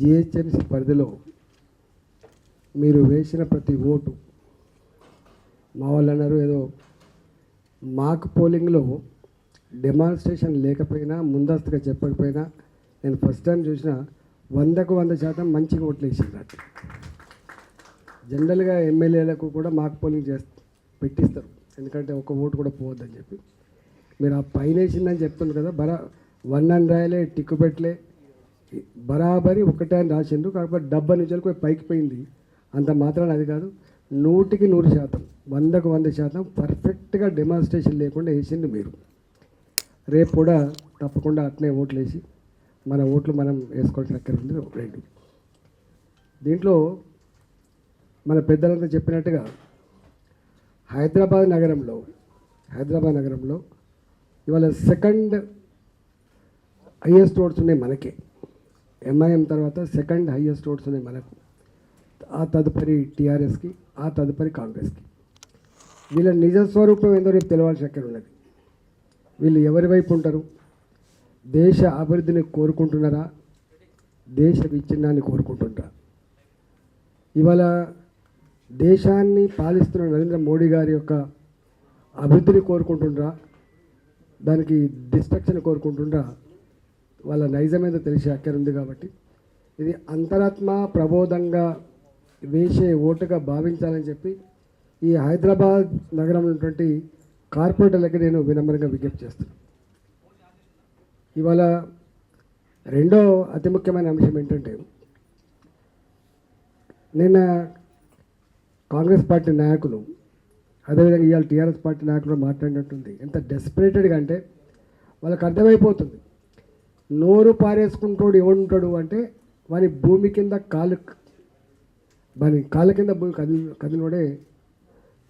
GHMC పరిధిలో మీరు వేసిన ప్రతి ఓటు మా వాళ్ళు అన్నారు ఏదో మాక్ పోలింగ్లో డెమాన్స్ట్రేషన్ లేకపోయినా ముందస్తుగా చెప్పకపోయినా నేను ఫస్ట్ టైం చూసిన వందకు వంద శాతం మంచిగా ఓట్లు వేసిండ్రు జనరల్గా ఎమ్మెల్యేలకు కూడా మాకు పోలింగ్ చేస్త పెట్టిస్తారు. ఎందుకంటే ఒక ఓటు కూడా పోవద్దని చెప్పి. మీరు ఆ పైన వేసిందని చెప్తున్నారు కదా బరా వన్ అండ్ రాయలే టిక్కు పెట్టలే బరాబరి ఒకటే అని రాసిండు కాకపోతే డబ్బా నుంచి పోయి పైకి పోయింది. అంత మాత్రాన అది కాదు. నూటికి నూరు శాతం వందకు వంద శాతం పర్ఫెక్ట్గా డెమాన్స్ట్రేషన్ లేకుండా వేసింది మీరు. రేపు కూడా తప్పకుండా అట్నే ఓట్లు వేసి మన ఓట్లు మనం వేసుకోవాల్సిన అక్కడ ఉంది. రెండు. దీంట్లో మన పెద్దలంతా చెప్పినట్టుగా హైదరాబాద్ నగరంలో హైదరాబాద్ నగరంలో ఇవాళ సెకండ్ హయ్యెస్ట్ ఓట్స్ ఉన్నాయి మనకే. ఎంఐఎం తర్వాత సెకండ్ హయ్యెస్ట్ ఓట్స్ ఉన్నాయి మనకు. ఆ తదుపరి టీఆర్ఎస్కి ఆ తదుపరి కాంగ్రెస్కి. వీళ్ళ నిజ స్వరూపం ఏందో రేపు తెలవాల్సిన అక్కడ ఉన్నది. వీళ్ళు ఎవరి వైపు ఉంటారు? దేశ అభివృద్ధిని కోరుకుంటున్నారా? దేశ విచ్ఛిన్నాన్ని కోరుకుంటున్నారా ఇవాళ దేశాన్ని పాలిస్తున్న నరేంద్ర మోడీ గారి యొక్క అభివృద్ధిని కోరుకుంటుండ్రా? దానికి డిస్ట్రక్షన్ కోరుకుంటుండ్రా? వాళ్ళ నైజం ఏదో తెలిసి అక్కడ ఉంది కాబట్టి. ఇది అంతరాత్మ ప్రబోధంగా వేసే ఓటుగా భావించాలని చెప్పి ఈ హైదరాబాద్ నగరంలో ఉన్నటువంటి కార్పొరేటర్లకి నేను వినమ్రంగా విజ్ఞప్తి చేస్తున్నాను ఇవాళ రెండో అతి ముఖ్యమైన అంశం ఏంటంటే నిన్న కాంగ్రెస్ పార్టీ నాయకులు అదేవిధంగా ఇవాళ టీఆర్ఎస్ పార్టీ నాయకులు మాట్లాడినట్టుంది. ఎంత డెస్పరేటెడ్గా అంటే వాళ్ళకి అర్థమైపోతుంది. నోరు పారేసుకుంటాడు ఎవడుంటాడు అంటే వాని భూమి కింద కాలు వాని కాళ్ళ కింద భూమి కదిలి కదిలినోడే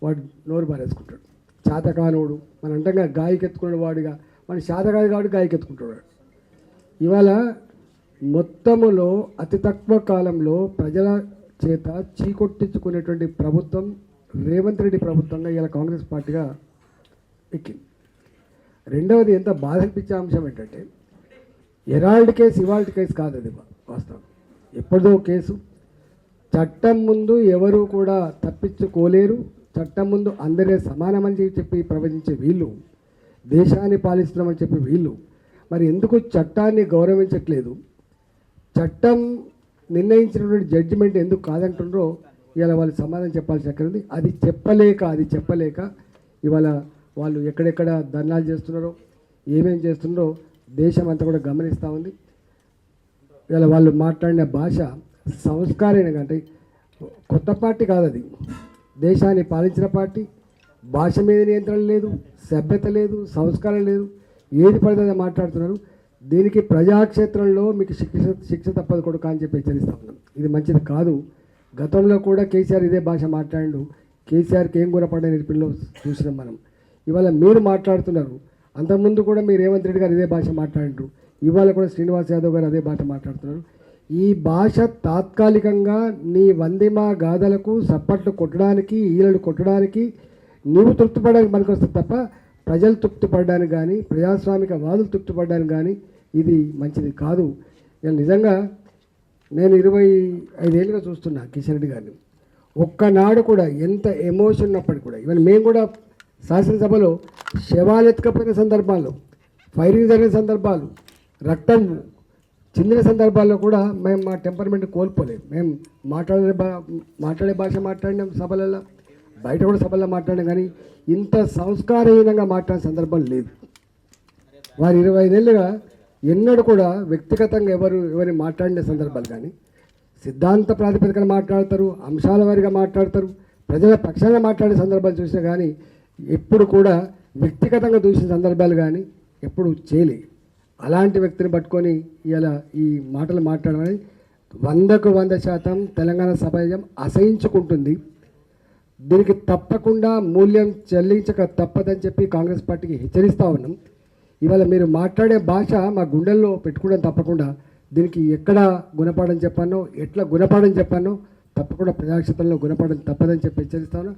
వాడు నోరు పారేసుకుంటాడు. చేతకానోడు మన అంటంగా గాయకెత్తుకునే వాడుగా మన శాతకాదు కాబట్టి గాయకెత్తుకుంటాడు ఇవాళ మొత్తములో అతి తక్కువ కాలంలో ప్రజల చేత చీకొట్టించుకునేటువంటి ప్రభుత్వం రేవంత్ రెడ్డి ప్రభుత్వంగా ఇలా కాంగ్రెస్ పార్టీగా ఎక్కింది. రెండవది ఎంత బాధ అనిపించే అంశం ఏంటంటే ఎరాల్డ్ కేసు ఇవాల్ట్ కేసు కాదు అది వాస్తవం. ఎప్పుడో కేసు. చట్టం ముందు ఎవరు కూడా తప్పించుకోలేరు. చట్టం ముందు అందరే సమానమని చెప్పి ప్రవచించే వీళ్ళు. దేశాన్ని పాలిస్తున్నామని చెప్పి వీళ్ళు. మరి ఎందుకు చట్టాన్ని గౌరవించట్లేదు? చట్టం నిర్ణయించినటువంటి జడ్జిమెంట్ ఎందుకు కాదంటుండ్రో ఇవాళ వాళ్ళు సమాధానం చెప్పాల్సి అక్కడ ఉంది అది చెప్పలేక అది చెప్పలేక ఇవాళ వాళ్ళు ఎక్కడెక్కడ ధర్నాలు చేస్తున్నారో ఏమేం చేస్తున్నారో దేశం అంతా కూడా గమనిస్తూ ఉంది. ఇలా వాళ్ళు మాట్లాడిన భాష సంస్కారైన అంటే కొత్త పార్టీ కాదు అది. దేశాన్ని పాలించిన పార్టీ భాష మీద నియంత్రణ లేదు సభ్యత లేదు సంస్కారం లేదు. ఏది పడితే మాట్లాడుతున్నారు. దీనికి ప్రజాక్షేత్రంలో మీకు శిక్ష శిక్ష తప్పదు కొడుకు అని చెప్పి హెచ్చరిస్తా ఉన్నాం. ఇది మంచిది కాదు. గతంలో కూడా కేసీఆర్ ఇదే భాష మాట్లాడు కేసీఆర్కి ఏం గుణపడ్డ నేర్పిల్లో చూసినాం మనం. ఇవాళ మీరు మాట్లాడుతున్నారు. అంతకుముందు కూడా మీరు రేవంత్ రెడ్డి గారు ఇదే భాష మాట్లాడారు ఇవాళ కూడా శ్రీనివాస్ యాదవ్ గారు అదే భాష మాట్లాడుతున్నారు. ఈ భాష తాత్కాలికంగా నీ వందిమా గాథలకు సప్పట్లు కొట్టడానికి ఈలలు కొట్టడానికి నీవు తృప్తిపడడానికి మనకు వస్తుంది తప్ప ప్రజలు తృప్తిపడడానికి కానీ ప్రజాస్వామిక వాదులు తృప్తిపడడానికి కానీ ఇది మంచిది కాదు. ఇలా నిజంగా నేను ఇరవై ఐదేళ్ళుగా చూస్తున్నా కిషన్ రెడ్డి గారిని. ఒక్కనాడు కూడా ఎంత ఎమోషన్ ఉన్నప్పటికీ కూడా ఈవెన్ మేము కూడా శాసనసభలో శవాలు ఎత్తుకపోయిన సందర్భాల్లో ఫైరింగ్ జరిగిన సందర్భాలు రక్తం చెందిన సందర్భాల్లో కూడా మేము మా టెంపర్మెంట్ కోల్పోలేము మేము మాట్లాడే భా మాట్లాడే భాష మాట్లాడినాం సభలలో బయట కూడా సభల్లో మాట్లాడినాం కానీ ఇంత సంస్కారహీనంగా మాట్లాడిన సందర్భం లేదు. వారు ఇరవై ఐదేళ్ళుగా ఎన్నడూ కూడా వ్యక్తిగతంగా ఎవరు ఎవరిని మాట్లాడిన సందర్భాలు కానీ సిద్ధాంత ప్రాతిపదికన మాట్లాడతారు అంశాల వారిగా మాట్లాడతారు ప్రజల పక్షాన మాట్లాడే సందర్భాలు చూసినా కానీ ఎప్పుడు కూడా వ్యక్తిగతంగా చూసిన సందర్భాలు కానీ ఎప్పుడు చేయలే. అలాంటి వ్యక్తిని పట్టుకొని ఇలా ఈ మాటలు మాట్లాడడం అనేది వందకు వంద శాతం తెలంగాణ సమాజం అసహించుకుంటుంది. దీనికి తప్పకుండా మూల్యం చెల్లించక తప్పదని చెప్పి కాంగ్రెస్ పార్టీకి హెచ్చరిస్తూ ఉన్నాం. ఇవాళ మీరు మాట్లాడే భాష మా గుండెల్లో పెట్టుకోవడం తప్పకుండా. దీనికి ఎక్కడ గుణపాఠం చెప్పానో ఎట్లా గుణపాఠం చెప్పానో తప్పకుండా ప్రజాక్షేత్రంలో గుణపాఠం తప్పదని చెప్పి హెచ్చరిస్తాను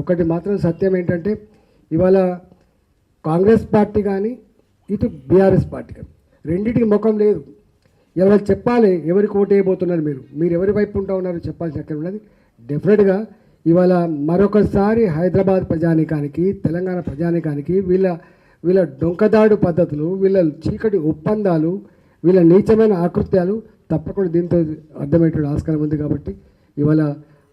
ఒకటి మాత్రం సత్యం ఏంటంటే ఇవాళ కాంగ్రెస్ పార్టీ కానీ ఇటు బీఆర్ఎస్ పార్టీ కానీ రెండింటికి ముఖం లేదు. ఎవరు చెప్పాలి ఎవరికి ఓటు వేయబోతున్నారు మీరు? మీరు ఎవరి వైపు ఉంటా ఉన్నారు? చెప్పాల్సిన అక్కడ ఉన్నది. డెఫినెట్గా ఇవాళ మరొకసారి హైదరాబాద్ ప్రజానికానికి తెలంగాణ ప్రజానికానికి వీళ్ళ వీళ్ళ డొంకదాడు పద్ధతులు వీళ్ళ చీకటి ఒప్పందాలు వీళ్ళ నీచమైన ఆకృత్యాలు తప్పకుండా దీంతో అర్థమయ్యేటువంటి ఆస్కారం ఉంది కాబట్టి ఇవాళ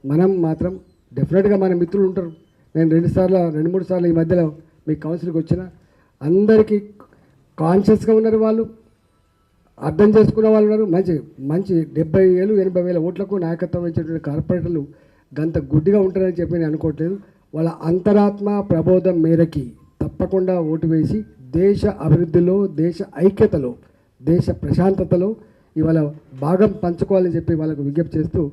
మనం మాత్రం డెఫినెట్గా మన మిత్రులు ఉంటారు. నేను రెండు సార్లు రెండు మూడు సార్లు ఈ మధ్యలో మీ కౌన్సిల్కి వచ్చిన. అందరికీ కాన్షియస్గా ఉన్నారు వాళ్ళు. అర్థం చేసుకున్న వాళ్ళు ఉన్నారు. మంచి మంచి డెబ్బై వేలు ఎనభై వేల ఓట్లకు నాయకత్వం వహించేటువంటి కార్పొరేటర్లు గంత గుడ్డిగా ఉంటారని చెప్పి నేను అనుకోవట్లేదు. వాళ్ళ అంతరాత్మ ప్రబోధం మేరకి తప్పకుండా ఓటు వేసి దేశ అభివృద్ధిలో దేశ ఐక్యతలో దేశ ప్రశాంతతలో ఇవాళ భాగం పంచుకోవాలని చెప్పి వాళ్ళకు విజ్ఞప్తి చేస్తూ